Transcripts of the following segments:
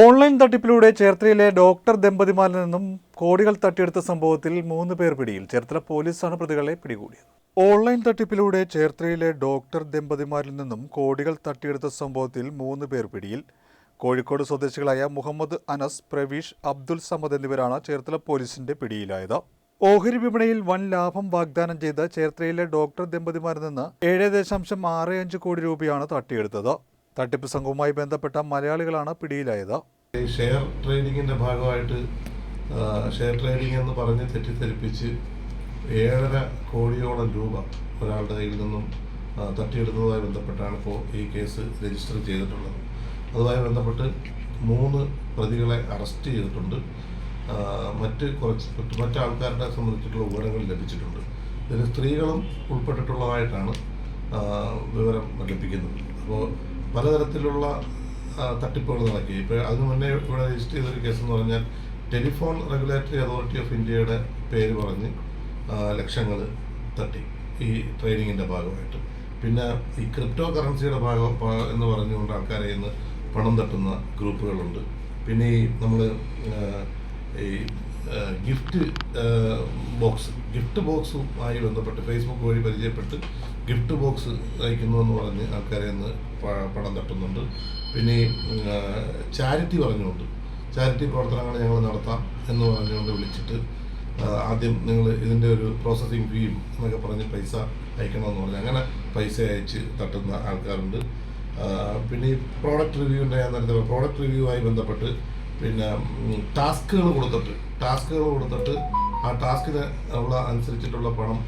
Online തട്ടിപ്പിലൂടെ ചേർത്തലയിലെ doctor ദമ്പതിമാരിൽ നിന്നും കോടികൾ തട്ടിയെടുത്ത സംഭവത്തിൽ മൂന്ന് പേർ പിടിയിൽ. ചേർത്തല പോലീസാണ് പ്രതികളെ പിടികൂടിയത്. ഓൺലൈൻ തട്ടിപ്പിലൂടെ ചേർത്തലയിലെ ഡോക്ടർ ദമ്പതിമാരിൽ നിന്നും കോടികൾ തട്ടിയെടുത്ത സംഭവത്തിൽ മൂന്ന് പേർ പിടിയിൽ. കോഴിക്കോട് സ്വദേശികളായ മുഹമ്മദ് അനസ് പ്രവീഷ് അബ്ദുൽ സമദ് എന്നിവരാണ് ചേർത്തല പോലീസിന്റെ പിടിയിലായത്. ഓഹരി വിപണിയിൽ വൻ ലാഭം വാഗ്ദാനം ചെയ്ത ചേർത്തലയിലെ ഡോക്ടർ ദമ്പതിമാരിൽ നിന്ന് ഏഴ് ദശാംശം ആറ് അഞ്ച് കോടി രൂപയാണ് തട്ടിയെടുത്തത്. തട്ടിപ്പ് സംഘവുമായി ബന്ധപ്പെട്ട മലയാളികളാണ് പിടിയിലായത്. ഷെയർ ട്രേഡിങ്ങിന്റെ ഭാഗമായിട്ട് ഷെയർ ട്രേഡിംഗ് എന്ന് പറഞ്ഞ് തെറ്റിദ്ധരിപ്പിച്ച് ഏഴര കോടിയോളം രൂപ ഒരാളുടെ കയ്യിൽ നിന്നും തട്ടിയെടുത്തതുമായി ബന്ധപ്പെട്ടാണ് ഇപ്പോൾ ഈ കേസ് രജിസ്റ്റർ ചെയ്തിട്ടുള്ളത്. അതുമായി ബന്ധപ്പെട്ട് മൂന്ന് പ്രതികളെ അറസ്റ്റ് ചെയ്തിട്ടുണ്ട്. മറ്റ് കുറച്ച് മറ്റ് മറ്റ് ആൾക്കാരുടെ സംബന്ധിച്ചിട്ടുള്ള വിവരങ്ങൾ ലഭിച്ചിട്ടുണ്ട്. ഇതിൽ സ്ത്രീകളും ഉൾപ്പെട്ടിട്ടുള്ളതായിട്ടാണ് വിവരം ലഭിക്കുന്നത്. അപ്പോൾ പലതരത്തിലുള്ള തട്ടിപ്പുകൾ നടക്കി. ഇപ്പോൾ അതിനു മുന്നേ ഇവിടെ രജിസ്റ്റർ ചെയ്തൊരു കേസ് എന്ന് പറഞ്ഞാൽ ടെലിഫോൺ റെഗുലേറ്ററി അതോറിറ്റി ഓഫ് ഇന്ത്യയുടെ പേര് പറഞ്ഞ് ലക്ഷങ്ങൾ തട്ടി ഈ ട്രേഡിങ്ങിന്റെ ഭാഗമായിട്ട്. പിന്നെ ഈ ക്രിപ്റ്റോ കറൻസിയുടെ ഭാഗം എന്ന് പറഞ്ഞുകൊണ്ട് ആൾക്കാരെ ഇന്ന് പണം തട്ടുന്ന ഗ്രൂപ്പുകളുണ്ട്. പിന്നെ ഈ നമ്മൾ ഈ ഗിഫ്റ്റ് ബോക്സ് ഗിഫ്റ്റ് ബോക്സുമായി ബന്ധപ്പെട്ട് ഫേസ്ബുക്ക് വഴി പരിചയപ്പെട്ട് ഗിഫ്റ്റ് ബോക്സ് അയക്കുന്നു എന്ന് പറഞ്ഞ് ആൾക്കാരെ ഇന്ന് പണം തട്ടുന്നുണ്ട്. പിന്നെ ചാരിറ്റി പറഞ്ഞുകൊണ്ട് ചാരിറ്റി പ്രവർത്തനങ്ങൾ ഞങ്ങൾ നടത്താം എന്ന് പറഞ്ഞുകൊണ്ട് വിളിച്ചിട്ട് ആദ്യം നിങ്ങൾ ഇതിന്റെ ഒരു പ്രോസസ്സിങ് ഫീയും എന്നൊക്കെ പറഞ്ഞ് പൈസ അയക്കണമെന്ന് പറഞ്ഞ്. അങ്ങനെ പൈസ അയച്ച് തട്ടുന്ന ആൾക്കാരുണ്ട്. പിന്നെ ഈ പ്രോഡക്റ്റ് റിവ്യൂവിന്റെ ഞാൻ നേരത്തെ പ്രോഡക്റ്റ് റിവ്യൂവുമായി ബന്ധപ്പെട്ട് പിന്നെ ടാസ്കുകൾ കൊടുത്തിട്ട് ടാസ്കുകൾ കൊടുത്തിട്ട് ആ ടാസ്കിന് ഉള്ള അനുസരിച്ചിട്ടുള്ള പണം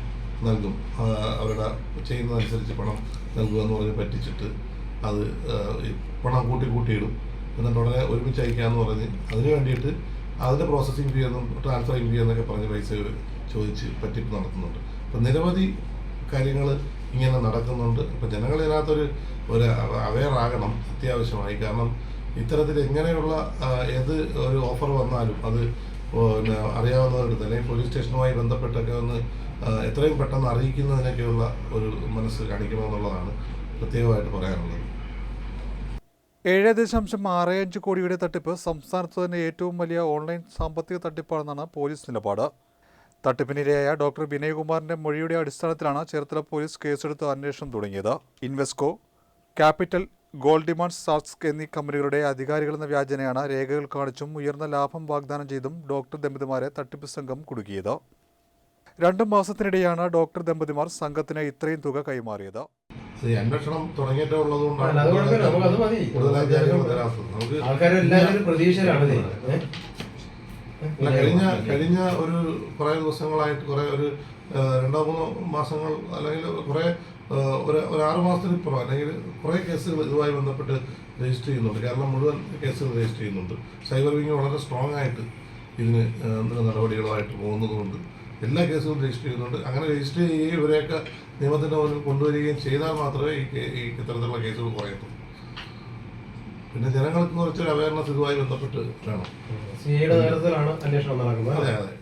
നൽകും. അവരുടെ ചെയ്യുന്നതനുസരിച്ച് പണം നൽകുക എന്ന് പറഞ്ഞ് പറ്റിച്ചിട്ട് അത് പണം കൂട്ടി കൂട്ടിയിടും എന്നിട്ട് ഉടനെ ഒരുമിച്ച് അയക്കാമെന്ന് പറഞ്ഞ് അതിന് വേണ്ടിയിട്ട് അതിന്റെ പ്രോസസ്സിങ് ഫീ എന്നും ട്രാൻസ്ഫറിങ് ഫീ എന്നൊക്കെ പറഞ്ഞ് പൈസ ചോദിച്ച് പറ്റിപ്പ് നടത്തുന്നുണ്ട്. അപ്പം നിരവധി കാര്യങ്ങൾ ഇങ്ങനെ നടക്കുന്നുണ്ട്. അപ്പം ജനങ്ങൾ ഇതിനകത്തൊരു ഒരു അവെയർ അത്യാവശ്യമായി. കാരണം ഇത്തരത്തിൽ എങ്ങനെയുള്ള ഏത് ഒരു ഓഫർ വന്നാലും അത് പിന്നെ അറിയാവുന്നവരുടെ അല്ലെങ്കിൽ പോലീസ് സ്റ്റേഷനുമായി ബന്ധപ്പെട്ടൊക്കെ ഒന്ന് എത്രയും പെട്ടെന്ന് അറിയിക്കുന്നതിനൊക്കെയുള്ള ഒരു മനസ്സ് കാണിക്കണമെന്നുള്ളതാണ് പ്രത്യേകമായിട്ട് പറയാനുള്ളത്. ഏഴ് ദശാംശം ആറ് അഞ്ച് കോടിയുടെ തട്ടിപ്പ് സംസ്ഥാനത്ത് തന്നെ ഏറ്റവും വലിയ ഓൺലൈൻ സാമ്പത്തിക തട്ടിപ്പാണെന്നാണ് പോലീസ് നിലപാട്. തട്ടിപ്പിനിരയായ ഡോക്ടർ വിനയകുമാറിന്റെ മൊഴിയുടെ അടിസ്ഥാനത്തിലാണ് ചേർത്തല പോലീസ് കേസെടുത്ത് അന്വേഷണം തുടങ്ങിയത്. ഇൻവെസ്കോ ക്യാപിറ്റൽ ഗോൾഡ് ഡിമാൻഡ് സാർട്സ് എന്നീ കമ്പനികളുടെ അധികാരികളെന്ന വ്യാജനയാണ് രേഖകൾ കാണിച്ചും ഉയർന്ന ലാഭം വാഗ്ദാനം ചെയ്തും ഡോക്ടർ ദമ്പതിമാരെ തട്ടിപ്പ് സംഘം കുടുക്കിയത് രണ്ടു മാസത്തിനിടെയാണ് ഡോക്ടർ ദമ്പതിമാർ സംഘത്തിന് ഇത്രയും തുക കൈമാറിയത് ഈ അന്വേഷണം തുടങ്ങിയിട്ടേ ഉള്ളത് അല്ല, അത് കുഴപ്പമില്ല. നമുക്ക് അത് മതി. കൂടുതലായി കാര്യങ്ങൾ തരാത്തത് നമുക്ക് ആൾക്കാരെല്ലാവരും പ്രതീക്ഷയിലാണ് ഇത്. ഏ? അല്ല, കഴിഞ്ഞ കഴിഞ്ഞ ഒരു കുറേ ദിവസങ്ങളായിട്ട് കുറേ ഒരു രണ്ടോ മൂന്നോ മാസങ്ങൾ അല്ലെങ്കിൽ കുറേ ഒരു ഒരു ആറ് മാസത്തിന് ഇപ്പുറം അല്ലെങ്കിൽ കുറേ കേസുകൾ ഇതുമായി ബന്ധപ്പെട്ട് രജിസ്റ്റർ ചെയ്യുന്നുണ്ട്. കേരളം മുഴുവൻ കേസുകൾ രജിസ്റ്റർ ചെയ്യുന്നുണ്ട്. സൈബർ വിങ് വളരെ സ്ട്രോങ് ആയിട്ട് ഇതിന് നടപടികളായിട്ട് നടപടികളുമായിട്ട് പോകുന്നതുകൊണ്ട് എല്ലാ കേസുകളും രജിസ്റ്റർ ചെയ്യുന്നുണ്ട്. അങ്ങനെ രജിസ്റ്റർ ചെയ്യുകയും ഇവരെയൊക്കെ നിയമത്തിന്റെ മുന്നിൽ കൊണ്ടുവരികയും ചെയ്താൽ മാത്രമേ ഈ ഇത്തരത്തിലുള്ള കേസുകൾ കുറയത്തുള്ളൂ. പിന്നെ ജനങ്ങൾക്ക് കുറച്ചൊരു അവയർനെസ് ഇതുമായി ബന്ധപ്പെട്ട് വേണം. സിഐയുടെ നേതൃത്വത്തിലാണ് അന്വേഷണം നടക്കുന്നത്. അതെ അതെ.